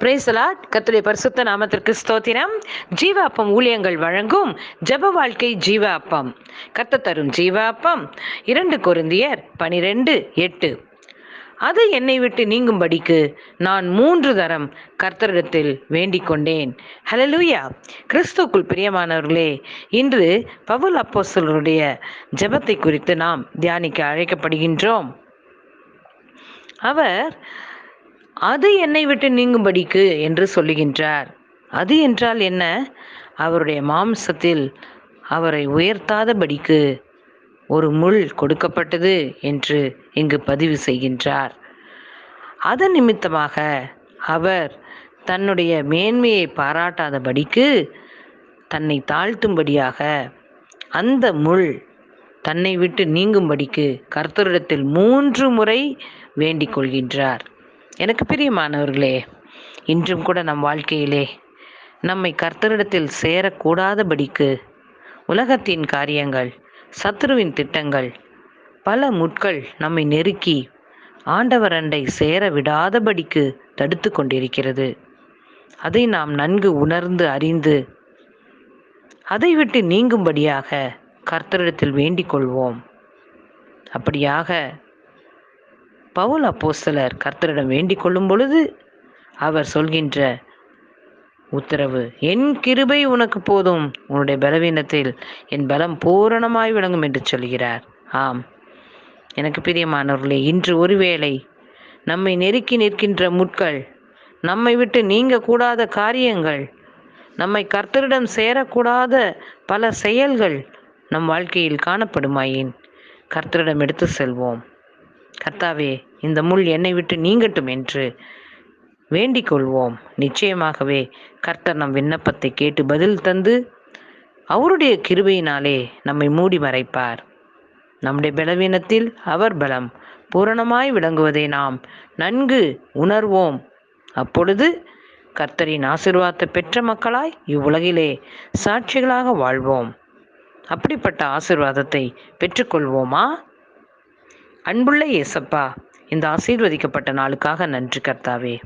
பிரேசலாட் கத்துடைய பரிசுத்த நாமத்திற்கு ஸ்தோத்திரம். ஜீவ அப்பம் ஊழியங்கள் வழங்கும் ஜப வாழ்க்கை ஜீவ அப்பம் கத்த தரும் ஜீவ அப்பம் இரண்டு கொருந்தியர் பனிரெண்டு எட்டு. அது என்னை விட்டு நீங்கும்படிக்கு நான் மூன்று தரம் கர்த்தரிடத்தில் வேண்டிக் கொண்டேன் ஹலலூயா கிறிஸ்துக்குள் பிரியமானவர்களே இன்று பவுல் அப்போசலருடைய ஜெபத்தை குறித்து நாம் தியானிக்க அழைக்கப்படுகின்றோம். அவர் அது என்னை விட்டு நீங்கும்படிக்கு என்று சொல்லுகின்றார். அது என்றால் என்ன? அவருடைய மாம்சத்தில் அவரை உயர்த்தாதபடிக்கு ஒரு முள் கொடுக்கப்பட்டது என்று இங்கு பதிவு செய்கின்றார். அதன் நிமித்தமாக அவர் தன்னுடைய மேன்மையை பாராட்டாதபடிக்கு தன்னை தாழ்த்தும்படியாக அந்த முள் தன்னை விட்டு நீங்கும்படிக்கு கர்த்தரிடத்தில் மூன்று முறை வேண்டிக் கொள்கின்றார். எனக்கு பிரியமானவர்களே இன்றும் கூட நம் வாழ்க்கையிலே நம்மை கர்த்தரிடத்தில் சேரக்கூடாதபடிக்கு உலகத்தின் காரியங்கள் சத்ருவின் திட்டங்கள் பல முட்கள் நம்மை நெருக்கி ஆண்டவர் அண்டை சேர விடாதபடிக்கு தடுத்து கொண்டிருக்கிறது. அதை நாம் நன்கு உணர்ந்து அறிந்து அதை விட்டு நீங்கும்படியாக கர்த்தரிடத்தில் வேண்டிக் கொள்வோம். அப்படியாக பவுல் அப்போஸ்தலர் கர்த்தரிடம் வேண்டிக் கொள்ளும் பொழுது அவர் சொல்கின்ற உத்தரவு என் கிருபை உனக்கு போதும். உன்னுடைய பலவீனத்தில் என் பலம் பூரணமாய் விளங்கும் என்று சொல்கிறார். ஆம். எனக்கு பிரியமானவர்களே இன்று ஒருவேளை நம்மை நெருக்கி நிற்கின்ற முட்கள் நம்மை விட்டு நீங்கக்கூடாத காரியங்கள் நம்மை கர்த்தரிடம் சேரக்கூடாத பல செயல்கள் நம் வாழ்க்கையில் காணப்படுமாயின்? கர்த்தரிடம் எடுத்து செல்வோம். கர்த்தாவே இந்த முள் என்னை விட்டு நீங்கட்டும் என்று வேண்டிக் கொள்வோம் நிச்சயமாகவே கர்த்தர் நம் விண்ணப்பத்தை கேட்டு பதில் தந்து அவருடைய கிருபையினாலே நம்மை மூடி மறைப்பார். நம்முடைய பலவீனத்தில் அவர் பலம் பூரணமாய் விளங்குவதை நாம் நன்கு உணர்வோம். அப்பொழுது கர்த்தரின் ஆசிர்வாதத்தை பெற்ற மக்களாய் இவ்வுலகிலே சாட்சிகளாக வாழ்வோம். அப்படிப்பட்ட ஆசிர்வாதத்தை பெற்றுக்கொள்வோமா? அன்புள்ள இயேசப்பா இந்த ஆசீர்வதிக்கப்பட்ட நாளுக்காக நன்றி கர்த்தாவே.